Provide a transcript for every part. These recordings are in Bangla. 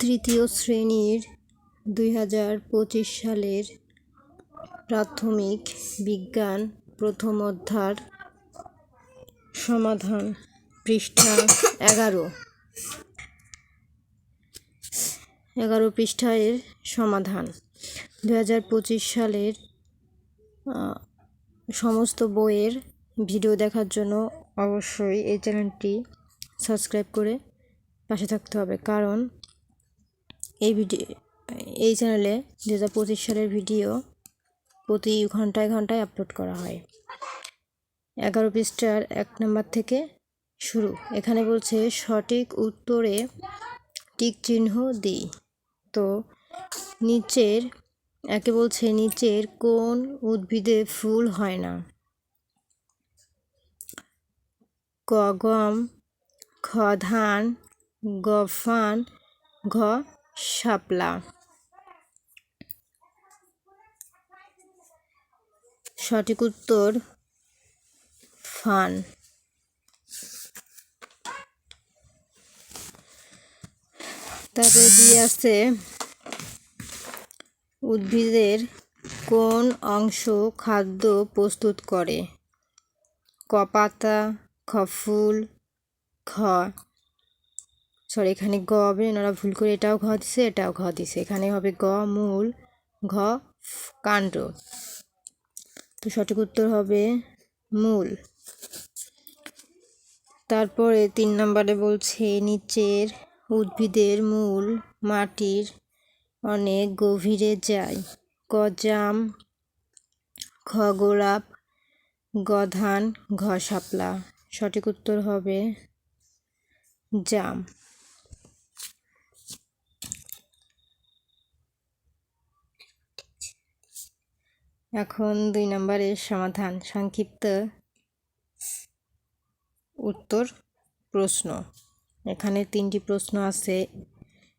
তৃতীয় শ্রেণির দুই হাজার পঁচিশ সালের প্রাথমিক বিজ্ঞান প্রথম অধ্যার সমাধান, পৃষ্ঠা এগারো। এগারো পৃষ্ঠায়ের সমাধান। দু হাজার পঁচিশ সালের সমস্ত বইয়ের ভিডিও দেখার জন্য অবশ্যই এই চ্যানেলটি সাবস্ক্রাইব করে পাশে থাকতে হবে। কারণ এই ভিডিও এই চ্যানেলে দু হাজার পঁচিশ সালের ভিডিও প্রতি ঘন্টায় ঘন্টায় আপলোড করা হয়। এগারো পৃষ্ঠার এক নম্বর থেকে শুরু। এখানে বলছে, সঠিক উত্তরে টিক চিহ্ন দিই। তো নিচের, একে বলছে, নিচের কোন উদ্ভিদে ফুল হয় না? ক, গম, খ, ধান, গ, ফান, ঘ শাপলা। সঠিক উত্তর, ফান। তারপরে দিয়ে আছে? উদ্ভিদের কোন অংশ খাদ্য প্রস্তুত করে? ক পাতা খ ফুল খ সরি, এখানে গ হবে ওনারা ভুল করে এটাও ঘ দিছে, এটাও ঘ দিছে। এখানে হবে গ, মূল, ঘ কাণ্ড। তো সঠিক উত্তর হবে মূল। তারপরে তিন নম্বরে বলছে, নিচের উদ্ভিদের মূল মাটির অনেক গভীরে যায়। ক, জাম খ গোলাপ, গ, ধান, ঘ, শাপলা। সঠিক উত্তর হবে জাম। এখন দুই নম্বরের সমাধান, সংক্ষিপ্ত উত্তর প্রশ্ন। এখানে তিনটি প্রশ্ন আছে।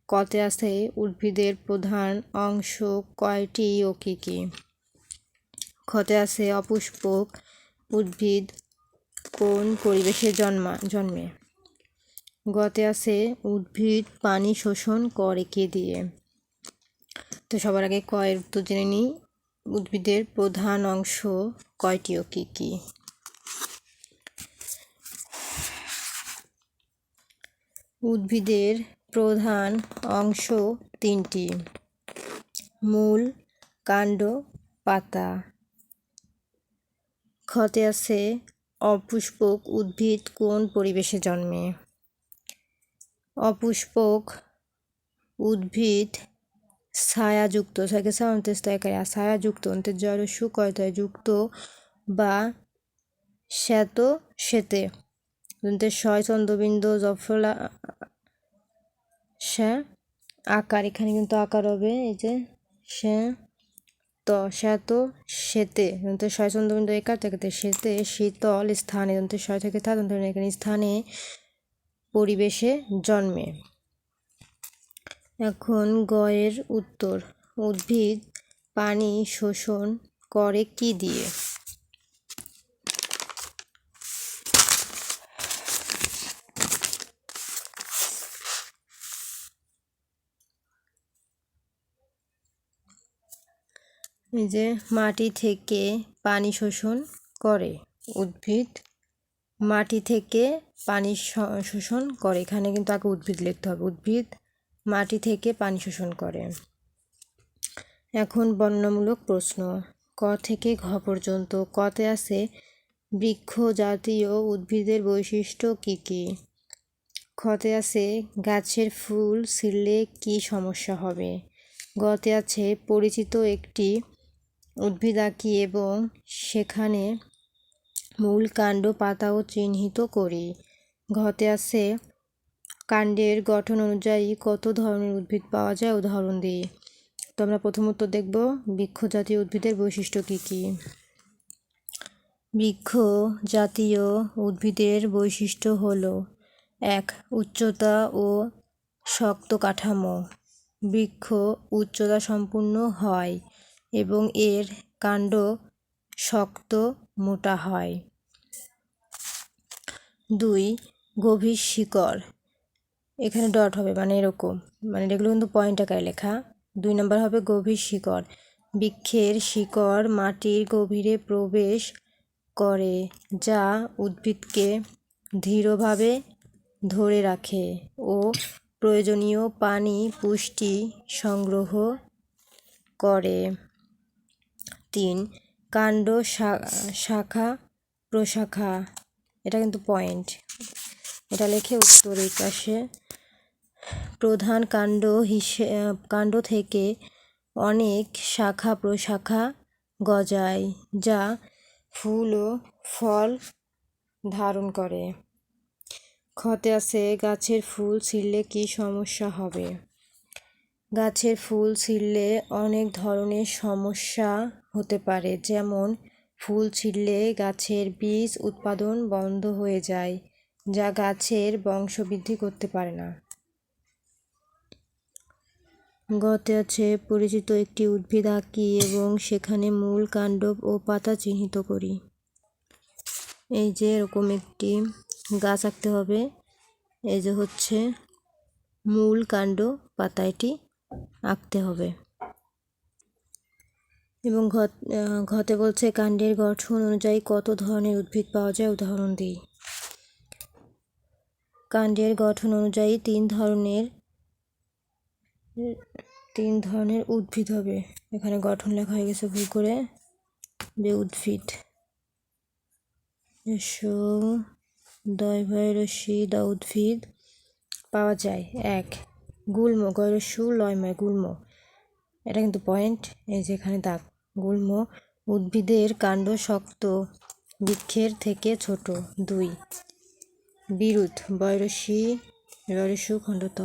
কতে আছে উদ্ভিদের প্রধান অংশ কয়টি ও কী কী? ক্ষতে আছে অপুষ্পক উদ্ভিদ কোন পরিবেশে জন্মা, জন্মে? গতে আছে উদ্ভিদ পানি শোষণ করে কে দিয়ে? তো সবার আগে কয়ের উত্তর জেনে নিই। উদ্ভিদের প্রধান অংশ কয়টি ও কী কী? উদ্ভিদের প্রধান অংশ তিনটি। মূল কাণ্ড পাতা। ক্ষতে আছে অপুষ্পক উদ্ভিদ কোন পরিবেশে জন্মে? অপুষ্পক উদ্ভিদ ছায়াযুক্ত থেকে সামন্তেস্তায় ছায়াযুক্ত, অন্তের জড় সুকয়তয় যুক্ত বা শ্বেত শ্বেতে। দন্তের শয় চন্দ্রবিন্দু জফলা শ্যা আকার, এখানে কিন্তু আকার হবে, এই যে শ্যা ত শ্যাত শ্বেতে। দন্তের শয় চন্দ্রবিন্দু একার থেকে শ্বেতে, শীতল স্থানে দন্তের শয় থেকে থা দন্তের এখানে স্থানে পরিবেশে জন্মে। এখন গয়ের উত্তর। উদ্ভিদ, পানি, শোষণ করে কি দিয়ে? যে মাটি থেকে পানি শোষণ করে। উদ্ভিদ, মাটি থেকে পানি শোষণ করে। এখানে কিন্তু আগে উদ্ভিদ লিখতে হবে। উদ্ভিদ মাটি থেকে পানি শোষণ করে। এখন বর্ণনামূলক প্রশ্ন। ক থেকে ঘ পর্যন্ত কতে আছে বৃক্ষ জাতীয় উদ্ভিদের বৈশিষ্ট্য কী কী? খতে আছে গাছের ফুল ছিঁড়লে কী সমস্যা হবে? গতে আছে পরিচিত একটি উদ্ভিদ আঁকি এবং সেখানে মূল কাণ্ড পাতাও চিহ্নিত করি। ঘতে আছে কাণ্ডের গঠন অনুযায়ী কত ধরনের উদ্ভিদ পাওয়া যায়? উদাহরণ দিয়ে। তো আমরা প্রথম উত্তর দেখব, বৃক্ষ জাতীয় উদ্ভিদের বৈশিষ্ট্য কী কী? বৃক্ষ জাতীয় উদ্ভিদের বৈশিষ্ট্য হল, এক, উচ্চতা ও শক্ত কাঠামো। বৃক্ষ উচ্চতা সম্পূর্ণ হয় এবং এর কাণ্ড শক্ত মোটা হয়। দুই, গভীর শিকড়। এখানে ডট হবে মানে এরকম। মানে এগুলো কিন্তু পয়েন্ট আকারে লেখা। দুই নম্বর হবে গভীর শিকড়। বৃক্ষের শিকড় মাটির গভীরে প্রবেশ করে, যা উদ্ভিদকে দৃঢ়ভাবে ধরে রাখে ও প্রয়োজনীয় পানি পুষ্টি সংগ্রহ করে। তিন, কাণ্ড শাখা, প্রশাখা। এটা কিন্তু পয়েন্ট এটা লেখে উত্তর এই পাশে। প্রধান কাণ্ড হিসে, কাণ্ড থেকে অনেক শাখা প্রশাখা গজায়, যা ফুল ও ফল ধারণ করে। ক্ষতে আছে, গাছের ফুল ছিঁড়লে কি সমস্যা হবে? গাছের ফুল ছিঁড়লে অনেক ধরনের সমস্যা হতে পারে, যেমন ফুল ছিঁড়লে গাছের বীজ উৎপাদন বন্ধ হয়ে যায়, যা গাছের বংশবৃদ্ধি করতে পারে না। গতে আছে পরিচিত একটি উদ্ভিদ আঁকি এবং সেখানে মূল কাণ্ড ও পাতা চিহ্নিত করি। এই যে এরকম একটি গাছ আঁকতে হবে। এই যে হচ্ছে মূল কাণ্ড, পাতা এটি আঁকতে হবে। এবং ঘতে বলছে কাণ্ডের গঠন অনুযায়ী কত ধরনের উদ্ভিদ পাওয়া যায়? উদাহরণ দিই। কাণ্ডের গঠন অনুযায়ী তিন ধরনের তিন ধরনের উদ্ভিদ হবে। এখানে গঠন লেখা হয়ে গেছে ভুল করে। যে উদ্ভিদ। এসো, দয় ভয় রশ্মি দা উদ্ভিদ। পাওয়া যায়। এক, গুল্ম গয়রস্যু লয়ময় গুল্ম। এটা কিন্তু পয়েন্ট এই যে এখানে দাগ। গুল্ম উদ্ভিদের কাণ্ড শক্ত, বৃক্ষের থেকে ছোট। দুই, বিরুদ্ধ বয়রসী রয়স্যু খণ্ডত।